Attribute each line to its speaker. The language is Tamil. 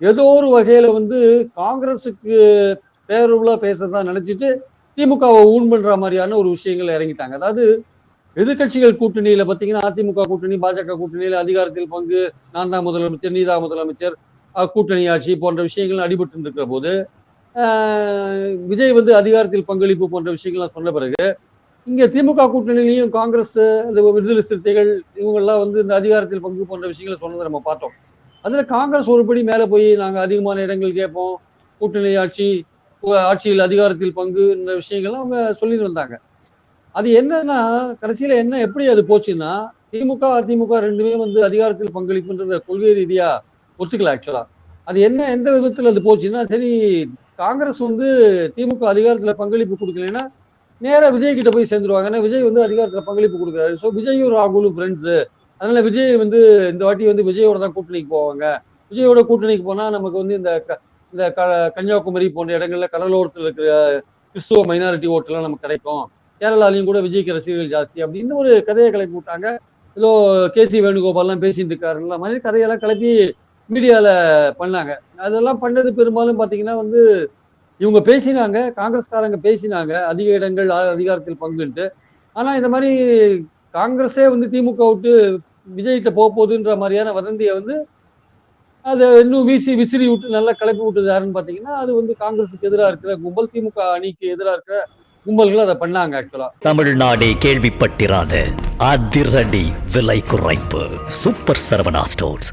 Speaker 1: ஏதோ ஒரு வகையில வந்து காங்கிரஸுக்கு பேரபுலா பேசுறதா நினைச்சிட்டு திமுகவை ஊன் பண்ற மாதிரியான ஒரு விஷயங்கள் இறங்கிட்டாங்க. அதாவது எதிர்க்கட்சிகள் கூட்டணியில பாத்தீங்கன்னா அதிமுக கூட்டணி பாஜக கூட்டணியில அதிகாரத்தில் பங்கு நான் தான் முதலமைச்சர் நீதா முதலமைச்சர் கூட்டணி ஆட்சி போன்ற விஷயங்கள் அடிபட்டு இருக்கிற போது ஆஹ், விஜய் வந்து அதிகாரத்தில் பங்களிப்பு போன்ற விஷயங்கள்லாம் சொன்ன பிறகு இங்க திமுக கூட்டணியிலையும் காங்கிரஸ் விடுதலை சிறுத்தைகள் இவங்கெல்லாம் வந்து இந்த அதிகாரத்தில் பங்கு போன்ற விஷயங்களை சொன்னதை நம்ம பார்த்தோம். அதுல காங்கிரஸ் ஒருபடி மேல போய் நாங்க அதிகமான இடங்கள் கேட்போம். கூட்டணி ஆட்சி ஆட்சியில் அதிகாரத்தில் பங்கு இந்த விஷயங்கள்லாம் அவங்க சொல்லிட்டு வந்தாங்க. அது என்னன்னா கடைசியில என்ன எப்படி அது போச்சுன்னா திமுக அதிமுக ரெண்டுமே வந்து அதிகாரத்தில் பங்களிப்புன்றத கொள்கை ரீதியா ஒத்துக்கல ஆக்சுவலா அது என்ன எந்த விதத்துல அது போச்சுன்னா சரி காங்கிரஸ் வந்து திமுக அதிகாரத்துல பங்களிப்பு கொடுக்கலைன்னா நேரா விஜய் கிட்ட போய் சேர்ந்துருவாங்க. ஏன்னா விஜய் வந்து அதிகாரத்துல பங்களிப்பு கொடுக்குறாரு. ஸோ விஜயும் ராகுலும் ஃப்ரெண்ட்ஸு அதனால விஜய் வந்து இந்த வாட்டி வந்து விஜயோட தான் கூட்டணிக்கு போவாங்க. விஜயோட கூட்டணிக்கு போனா நமக்கு வந்து இந்த க- இந்த க- கன்னியாகுமரி போன்ற இடங்கள்ல கடலோரத்தில் இருக்கிற கிறிஸ்துவ மைனாரிட்டி ஓட்டுலாம் நமக்கு கிடைக்கும். கேரளாலையும் கூட விஜய்க்கு ரசிகர்கள் ஜாஸ்தி அப்படின்னு ஒரு கதையை கிளப்பி விட்டாங்க. ஏதோ கே சி வேணுகோபால்லாம் பேசிட்டு இருக்காருல்ல மாதிரி கதையெல்லாம் கிளப்பி மீடியாவில் பண்ணாங்க. அதெல்லாம் பண்ணது பெரும்பாலும் பார்த்தீங்கன்னா வந்து இவங்க பேசினாங்க காங்கிரஸ்காரங்க பேசினாங்க அதிக இடங்கள் அதிகாரத்தில் பங்குன்ட்டு ஆனால் இந்த மாதிரி காங்கிரஸே வந்து திமுக விட்டு விஜய்கிட்ட போக போகுதுன்ற மாதிரியான வதந்தியை வந்து அதை இன்னும் வீசி விசிறி விட்டு நல்லா கிளப்பி விட்டது யாருன்னு பார்த்தீங்கன்னா அது வந்து காங்கிரஸுக்கு எதிராக இருக்கிற கும்பல் திமுக அணிக்கு எதிராக இருக்கிற கும்பல்கள் அதை பண்ணாங்க ஆக்சுவலா
Speaker 2: தமிழ்நாடே கேள்விப்பட்டிராத அதிரடி விலை குறைப்பு. Super Saravana stores.